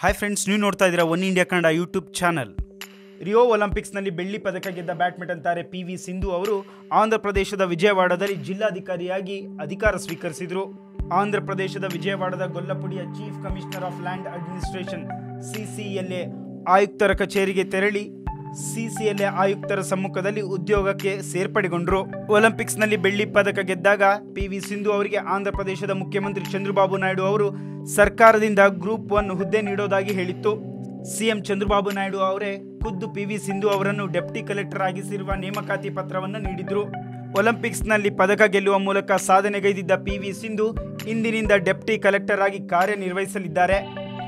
Hi friends ನೀವು ನೋಡ್ತಾ ಇದ್ದೀರಾ one India Kannada YouTube channel Rio ಒಲಿಂಪಿಕ್ಸ್ನಲ್ಲಿ ಬೆಳ್ಳಿ ಪದಕ ಗೆದ್ದ ಬ್ಯಾಡ್ಮಿಂಟನ್ ತಾರೆ ಪಿ ವಿ ಸಿಂಧು ಅವರು ಆಂಧ್ರ ಪ್ರದೇಶದ ವಿಜಯವಾಡದಲ್ಲಿ ಜಿಲ್ಲಾಧಿಕಾರಿಯಾಗಿ ಅಧಿಕಾರ ಸ್ವೀಕರಿಸಿದರು. ಆಂಧ್ರ ಪ್ರದೇಶದ ವಿಜಯವಾಡದ ಗೊಲ್ಲಪುಡಿಯ chief commissioner of land administration CCLA ಆಯುಕ್ತರ ಕಚೇರಿಗೆ ತೆರಳಿ ಸಿಸಿಎಲ್ಎ ಆಯುಕ್ತರ ಸಮ್ಮುಖದಲ್ಲಿ ಉದ್ಯೋಗಕ್ಕೆ ಸೇರ್ಪಡೆಗೊಂಡರು. ಒಲಿಂಪಿಕ್ಸ್ನಲ್ಲಿ ಬೆಳ್ಳಿ ಪದಕ ಗೆದ್ದಾಗ ಪಿ ವಿ ಸಿಂಧು ಅವರಿಗೆ ಆಂಧ್ರ ಪ್ರದೇಶದ ಮುಖ್ಯಮಂತ್ರಿ ಚಂದ್ರಬಾಬು ನಾಯ್ಡು ಅವರು ಸರ್ಕಾರದಿಂದ ಗ್ರೂಪ್ ಒನ್ ಹುದ್ದೆ ನೀಡೋದಾಗಿ ಹೇಳಿತ್ತು. ಸಿಎಂ ಚಂದ್ರಬಾಬು ನಾಯ್ಡು ಅವರೇ ಖುದ್ದು ಪಿ ವಿ ಸಿಂಧು ಅವರನ್ನು ಡೆಪ್ಟಿ ಕಲೆಕ್ಟರ್ ಆಗಿಸಿರುವ ನೇಮಕಾತಿ ಪತ್ರವನ್ನು ನೀಡಿದ್ರು. ಒಲಿಂಪಿಕ್ಸ್ನಲ್ಲಿ ಪದಕ ಗೆಲ್ಲುವ ಮೂಲಕ ಸಾಧನೆಗೈದಿದ್ದ ಪಿ ವಿ ಸಿಂಧು ಇಂದಿನಿಂದ ಡೆಪ್ಟಿ ಕಲೆಕ್ಟರ್ ಆಗಿ ಕಾರ್ಯನಿರ್ವಹಿಸಲಿದ್ದಾರೆ.